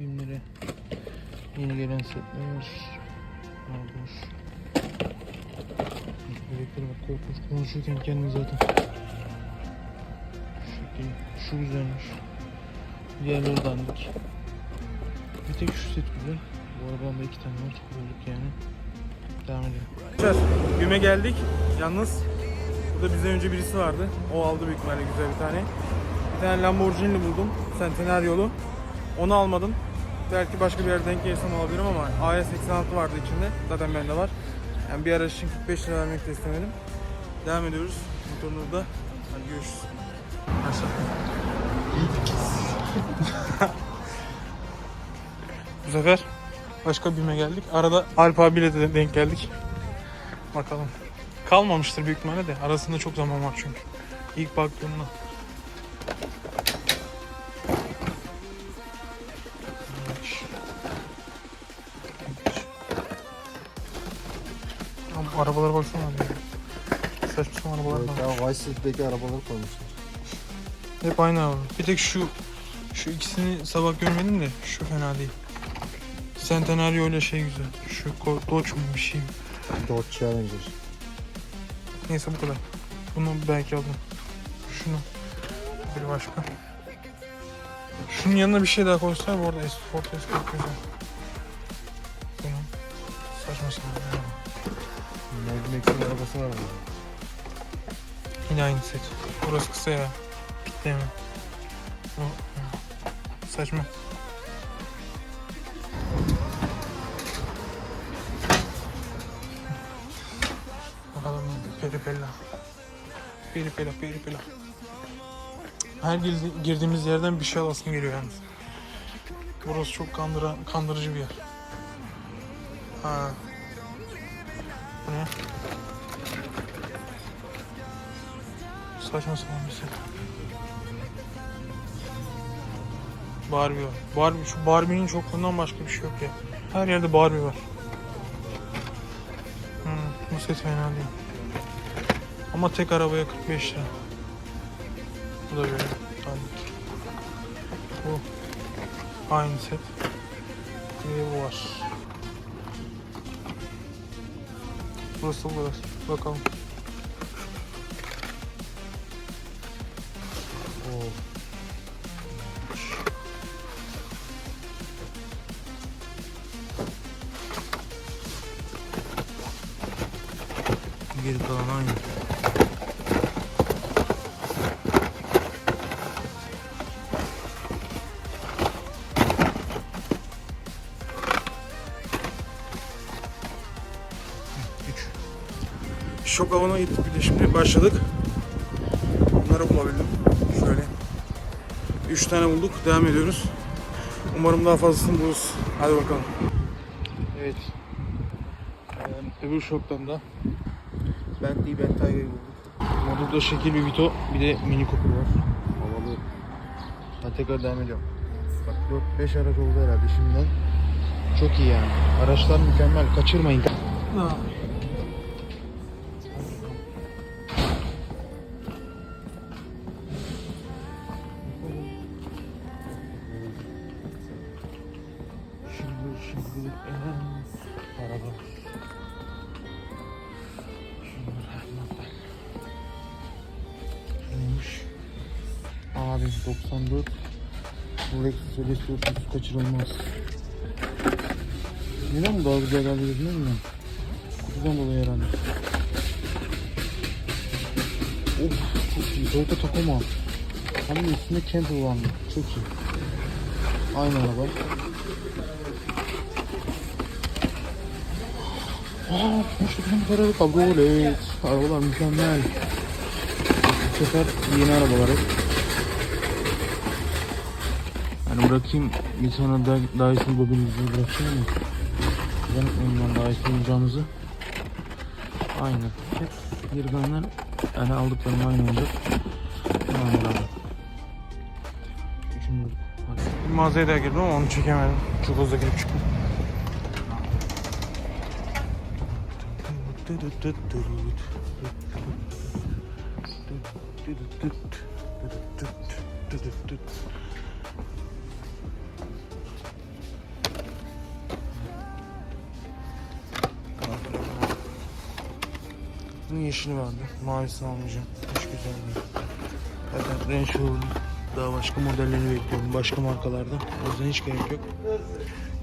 Bimlere yeni gelen setler. Vardır. Bebekler bak korkunç konuşurken kendini zaten. Şu. Şu güzelmiş. Diğerleri dandik. Bir tek şu set güzel. Bu arabamda iki tane var. Bulduk yani. Devam edelim. Arkadaşlar güme geldik. Yalnız burada bizden önce birisi vardı. O aldı büyük ihtimalle güzel bir tane. Bir tane Lamborghini buldum. Centenario'lu. Onu almadım. Belki başka bir yerden denk gelirsem alabilirim ama AS86 vardı içinde. Zaten bende var. Yani bir araç için 45 lira vermek de istemedim. Devam ediyoruz. Motorunu da. Hadi görüşürüz. Bu sefer başka birime geldik. Arada Alp abiyle de denk geldik. Bakalım. Kalmamıştır büyük ihtimalle de. Arasında çok zaman var çünkü. İlk baktığımda. Arabalara baksana abi. Saçma sapan arabalar var. Ya Vice City'deki arabaları koymuşlar. Hep aynı araba. Bir tek şu şu ikisini sabah görmedim de şu fena değil. Centenario ile şey güzel. Şu Ko- Dodge mu bir şey mi? Dodge Challenger. Neyse bu kadar. Bunu belki alırım. Şunu. Bir başka. Şunun yanına bir şey daha koysalar bu arada Ford Escort güzel. Bunu. Saçma sapan. Mad Max'in arabası var burada. Yine aynı set. Burası kısa ya. Bitti. Bu, saçma. Bakalım peripella. Peripella, peripella. Her girdi- girdiğimiz yerden bir şey alasım geliyor yalnız. Burası çok kandıran, kandırıcı bir yer. Ha. Ne? Saçma sapan bir şey. Barbie var. Barbie, şu Barbie'nin çokluğundan başka bir şey yok ya. Her yerde Barbie var. Hmm, bu set fena değil. Ama tek arabaya 45 lira. Bu da böyle. Dandik. Bu. Aynı set. Bir de bu var. Burası bu kadar. Bakalım. Oo. Geri kalan aynı. Şok avına gittik bir de şimdi başladık. Bunları bulabildim. Şöyle. Üç tane bulduk. Devam ediyoruz. Umarım daha fazlasını buluruz. Hadi bakalım. Evet. Ee, öbür şoktan da Bentley Bentayga'yı bulduk. Modunda şekil bir Vito bir de Mini Cooper var. Havalı. Ben tekrar devam ediyorum. Bak 4-5 araç oldu herhalde şimdiden. Çok iyi yani. Araçlar mükemmel. Kaçırmayın. Şimdi Neymiş? Abi 94 Lexus LS 400 kaçırılmaz. Neden bu daha güzel geldi bilmiyorum. Kutudan dolayı herhalde. Of çok iyi. Toyota Tacoma. Hem de üstünde Camper mı? Çok iyi. Aynı araba. Aa, hoşçakalın kararı kabul et. Arabalar mükemmel. Bu sefer yeni arabalar hep. Yani bırakayım bir tane da Dyson bobinimizi bırakayım mı? Ben ondan Dyson olacağımızı. Aynı. Hep yırganlar yani aldıklarım aynı olacak. Aynı araba. Üçüncü. Bir mağazaya daha girdim ama onu çekemedim. Çok hızlı girip çıktım. Bunun yeşili vardı. Mavisini almayacağım. Hiç güzel değil. Zaten Range Rover'ın daha başka modellerini bekliyorum. Başka markalarda. O yüzden hiç gerek yok.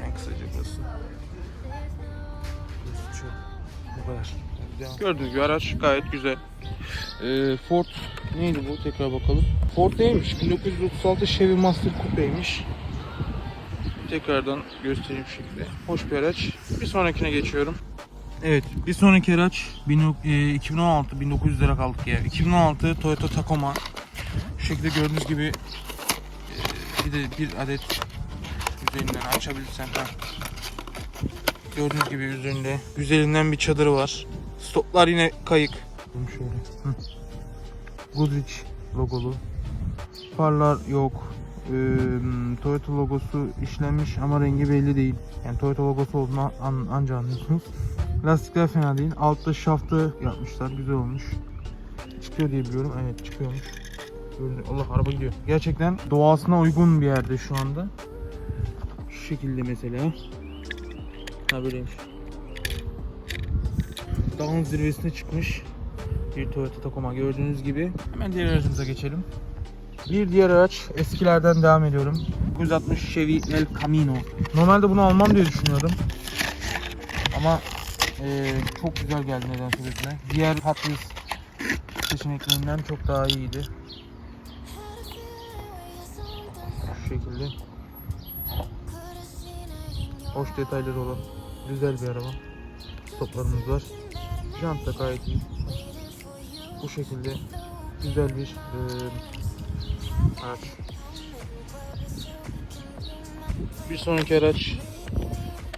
Yani kısaca burası. Bu kadar. Devam. Gördüğünüz gibi araç gayet güzel. Ee, Ford neydi bu? Tekrar bakalım. Ford neymiş? 1936 Chevy Master Coupe'ymiş. Tekrardan göstereyim şekilde. Hoş bir araç. Bir sonrakine geçiyorum. Evet, bir sonraki araç 2016 1900 lira kaldık ya. 2016 Toyota Tacoma. Şu şekilde gördüğünüz gibi e, bir de bir adet üzerinden açabilirsen ha. Gördüğünüz gibi üzerinde güzelinden bir çadırı var. Stoplar yine kayık. Bunu şöyle. Hı. Goodrich logolu. Farlar yok. Ee, Toyota logosu işlenmiş ama rengi belli değil. Yani Toyota logosu olduğunu an, anca anlıyorsunuz. Lastikler fena değil. Altta şaftı yapmışlar. Güzel olmuş. Çıkıyor diye biliyorum. Evet çıkıyormuş. Allah araba gidiyor. Gerçekten doğasına uygun bir yerde şu anda. Şu şekilde mesela. Ha böyleymiş. Dağın zirvesine çıkmış. Bir Toyota Tacoma gördüğünüz gibi. Hemen diğer aracımıza geçelim. Bir diğer araç eskilerden devam ediyorum. 960 Chevy El Camino. Normalde bunu almam diye düşünüyordum. Ama eee, çok güzel geldi nedense gözüme. Diğer Hot Wheels seçeneklerinden çok daha iyiydi. Şu şekilde. Hoş detayları olan güzel bir araba. Stoplarımız var. Jant da gayet iyi. Bu şekilde güzel bir eee araç. Bir sonraki araç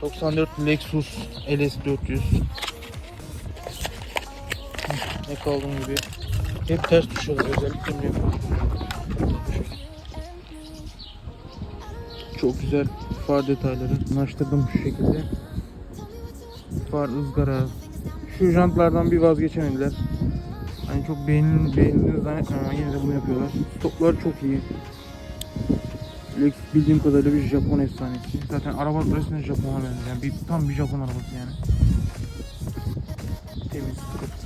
94 Lexus LS400. Ne kaldığım gibi hep ters düşüyorlar özellikle benim. Çok güzel far detayları. Açtırdım şu şekilde. Far ızgara. Şu jantlardan bir vazgeçemediler. Hani çok beğenil, beğenildiğini zannetmiyorum ama yine de bunu yapıyorlar. Stoplar çok iyi. Lexus bildiğim kadarıyla bir Japon efsanesi. Zaten araba resmen Japon'a benziyor. Yani bir, tam bir Japon arabası yani. Temiz,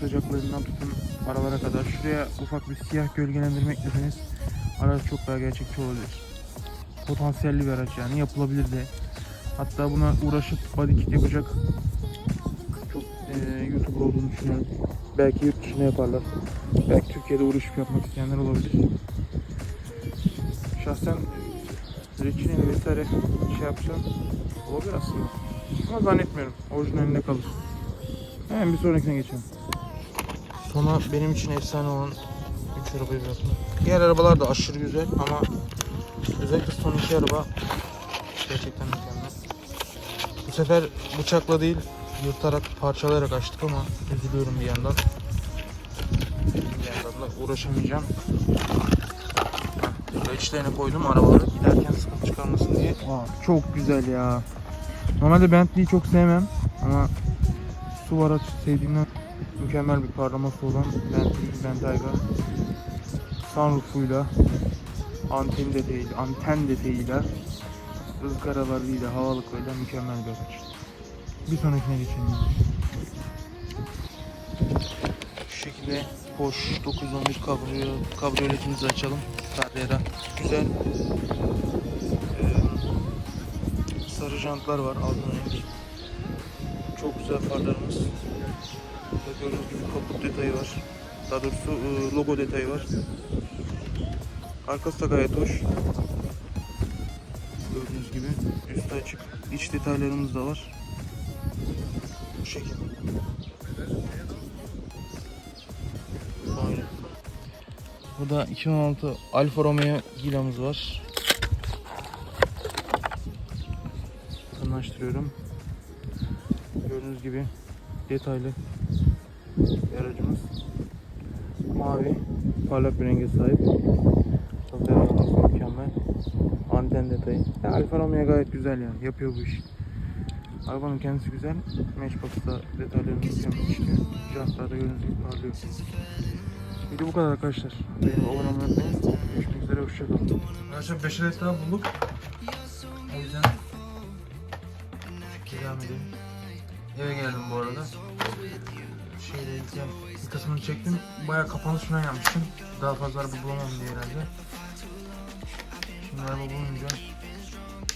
sıcaklarından tutun aralara kadar. Şuraya ufak bir siyah gölgelendirme ekleseniz araç çok daha gerçekçi olabilir. Potansiyelli bir araç yani yapılabilir de. Hatta buna uğraşıp body kit yapacak çok eee YouTuber olduğunu düşünüyorum. Belki yurt dışında yaparlar. Belki Türkiye'de uğraşıp yapmak isteyenler olabilir. Şahsen reçineli vesaire şey yapacağım olabilir aslında. Ama zannetmiyorum. Orijinalinde kalır. Hemen bir sonrakine geçelim. Sonra benim için efsane olan 3 arabayı bıraktım. Diğer arabalar da aşırı güzel ama özellikle son iki araba gerçekten mükemmel. Bu sefer bıçakla değil yırtarak parçalayarak açtık ama üzülüyorum bir yandan. Bir yandan da uğraşamayacağım. İçlerine koydum arabaları giderken sıkıntı çıkarmasın diye. Aa, çok güzel ya. Normalde Bentley'i çok sevmem ama su araç sevdiğimden mükemmel bir parlaması olan Bentley Bentayga sunroofuyla anten detayıyla, anten detayıyla ızgaralarıyla, havalıklarıyla mükemmel bir araç. Bir sonrakine geçelim. Şu şekilde Porsche 911 kabriyo, kabriyoletimizi açalım. Carrera. Güzel. Ee, sarı jantlar var. Altın renk. Çok güzel farlarımız. Burada gördüğünüz gibi kaput detayı var. Daha doğrusu e, logo detayı var. Arkası da gayet hoş. Gördüğünüz gibi üstü açık. İç detaylarımız da var. Şekilde. Aynen. Burada 2016 Alfa Romeo Gila'mız var. Yakınlaştırıyorum. Gördüğünüz gibi detaylı bir aracımız. Mavi, parlak bir renge sahip. Çok aerodinamik mükemmel. Anten detayı. Ya Alfa Romeo gayet güzel yani. Yapıyor bu işi. Arabanın kendisi güzel. Matchbox'ta detaylarını işliyor. Jantlarda gördüğünüz gibi parlıyor. Video bu kadar arkadaşlar. Benim abone olmayı unutmayın. Görüşmek üzere. Hoşçakalın. Arkadaşlar 5 adet daha bulduk. O yüzden devam edelim. Eve geldim bu arada. şeyde yükleyen bir kısmını çektim. Bayağı kapanış falan yapmıştım. Daha fazla araba bulamam diye herhalde. Şimdi araba bulunca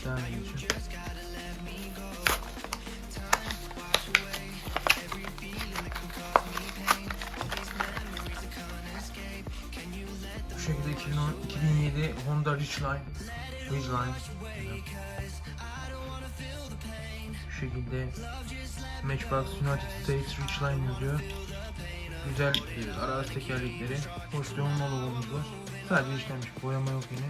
devam edeceğim. 2007 Honda Ridgeline Şu şekilde Matchbox United States Ridgeline yazıyor. Güzel e, araç tekerlekleri. Hoş bir Honda logomuz var. Sadece işlenmiş. Boyama yok yine.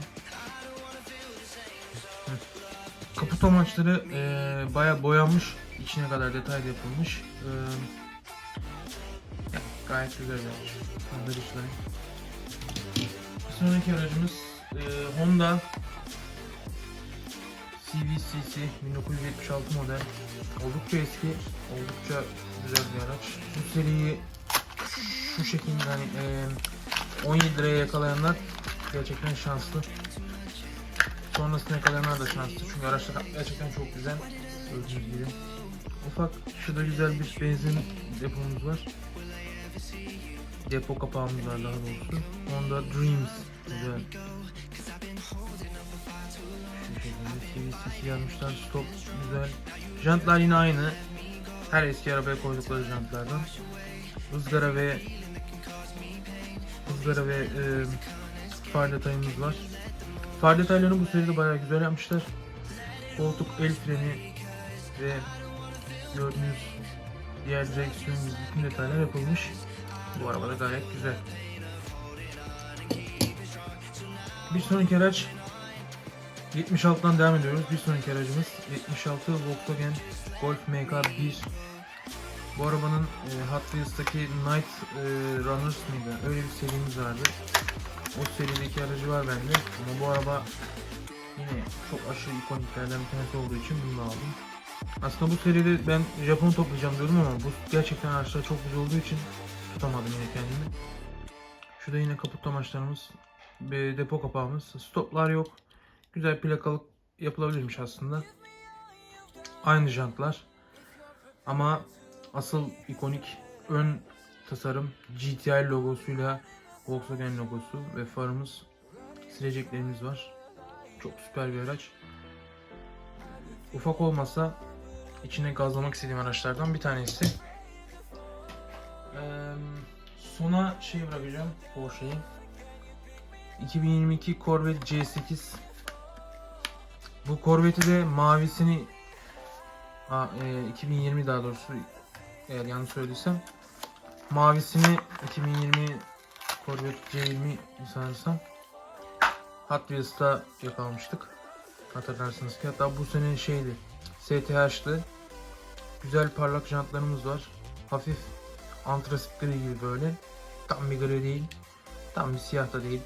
Kaput amaçları e, baya boyanmış. İçine kadar detaylı yapılmış. E, gayet güzel bir araç. Bir sonraki aracımız e, Honda CVCC 1976 model. Oldukça eski, oldukça güzel bir araç. Bu seriyi şu şekilde hani e, 17 liraya yakalayanlar gerçekten şanslı. Sonrasında yakalayanlar da şanslı çünkü araçlar gerçekten çok güzel. Gördüğünüz gibi. Ufak şurada güzel bir benzin depomuz var. Depo kapağımız var daha doğrusu. Honda Dreams güzel. CVCC yazmışlar. Stop güzel. Jantlar yine aynı. Her eski arabaya koydukları jantlardan. Izgara ve ızgara ve e, far detayımız var. Far detaylarını bu seride bayağı güzel yapmışlar. Koltuk el freni ve gördüğünüz diğer direksiyon bütün detaylar yapılmış. Bu arabada gayet güzel. Bir sonraki araç 76'dan devam ediyoruz. Bir sonraki aracımız 76 Volkswagen Golf MK1. Bu arabanın e, Hot Wheels'taki Night e, Runners mıydı? Öyle bir serimiz vardı. O serideki aracı var bende. Ama bu araba yine çok aşırı ikoniklerden bir tanesi olduğu için bunu da aldım. Aslında bu seride ben Japon toplayacağım diyordum ama bu gerçekten araçlar çok güzel olduğu için tutamadım yine kendimi. Şurada yine kaput amaçlarımız, depo kapağımız, stoplar yok. Güzel plakalık yapılabilirmiş aslında. Aynı jantlar. Ama asıl ikonik ön tasarım GTI logosuyla Volkswagen logosu ve farımız sileceklerimiz var. Çok süper bir araç. Ufak olmasa içine gazlamak istediğim araçlardan bir tanesi. Ee, sona şey bırakacağım Porsche'yi. 2022 Corvette C8 bu Corvette'i de mavisini ha, e, 2020 daha doğrusu eğer yanlış söylediysem mavisini 2020 Corvette C20 sanırsam Hot Wheels'ta yakalamıştık. Hatırlarsınız ki hatta bu sene şeydi STH'lı güzel parlak jantlarımız var. Hafif antrasit gri gibi böyle. Tam bir gri değil. Tam bir siyah da değil.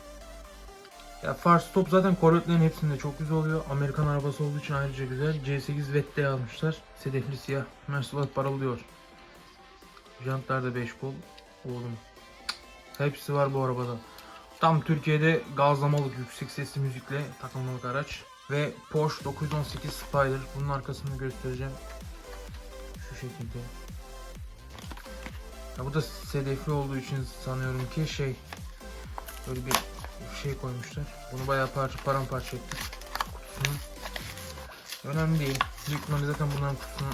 Ya far stop zaten Corvette'lerin hepsinde çok güzel oluyor. Amerikan arabası olduğu için ayrıca güzel. C8 Vette almışlar. Sedefli siyah. Mercedes parıldıyor. Jantlar da 5 kol. Oğlum. Hepsi var bu arabada. Tam Türkiye'de gazlamalık yüksek sesli müzikle takılmalık araç. Ve Porsche 918 Spider. Bunun arkasını göstereceğim. Şu şekilde. Ya bu da sedefli olduğu için sanıyorum ki şey böyle bir şey koymuşlar. Bunu bayağı parça paramparça ettik. Kutusunu. Önemli değil. Büyük ihtimalle zaten bunların kutusuna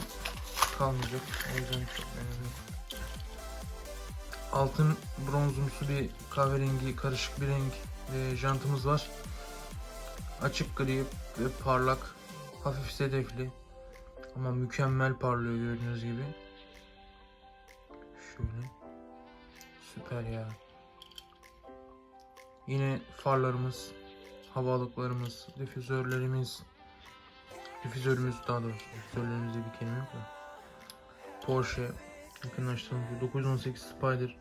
kalmayacak. O yüzden çok önemli. Altın bronzumsu bir kahverengi karışık bir renk e, jantımız var. Açık gri ve parlak. Hafif sedefli. Ama mükemmel parlıyor gördüğünüz gibi. Şöyle. Süper ya. Yine farlarımız, havalıklarımız, difüzörlerimiz, difüzörümüz daha doğrusu difüzörlerimizde bir kelime yok da. Porsche yakınlaştırılmış 918 Spider.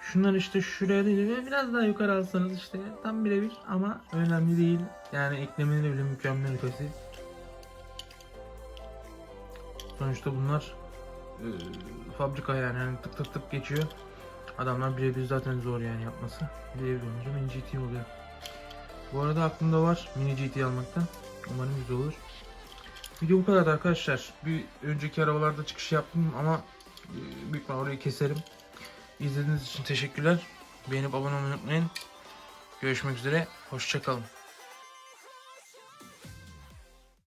Şunlar işte şuraya değil ve biraz daha yukarı alsanız işte tam birebir ama önemli değil. Yani eklemeleri bile mükemmel ötesi. Sonuçta bunlar e, fabrika yani, yani tık tık tık geçiyor. Adamlar birebir zaten zor yani yapması. Birebir olunca mini GT oluyor. Bu arada aklımda var mini GT almaktan. Umarım güzel olur. Video bu kadar arkadaşlar. Bir önceki arabalarda çıkış yaptım ama e, büyük ihtimalle orayı keserim. İzlediğiniz için teşekkürler. Beğenip abone olmayı unutmayın. Görüşmek üzere. Hoşçakalın.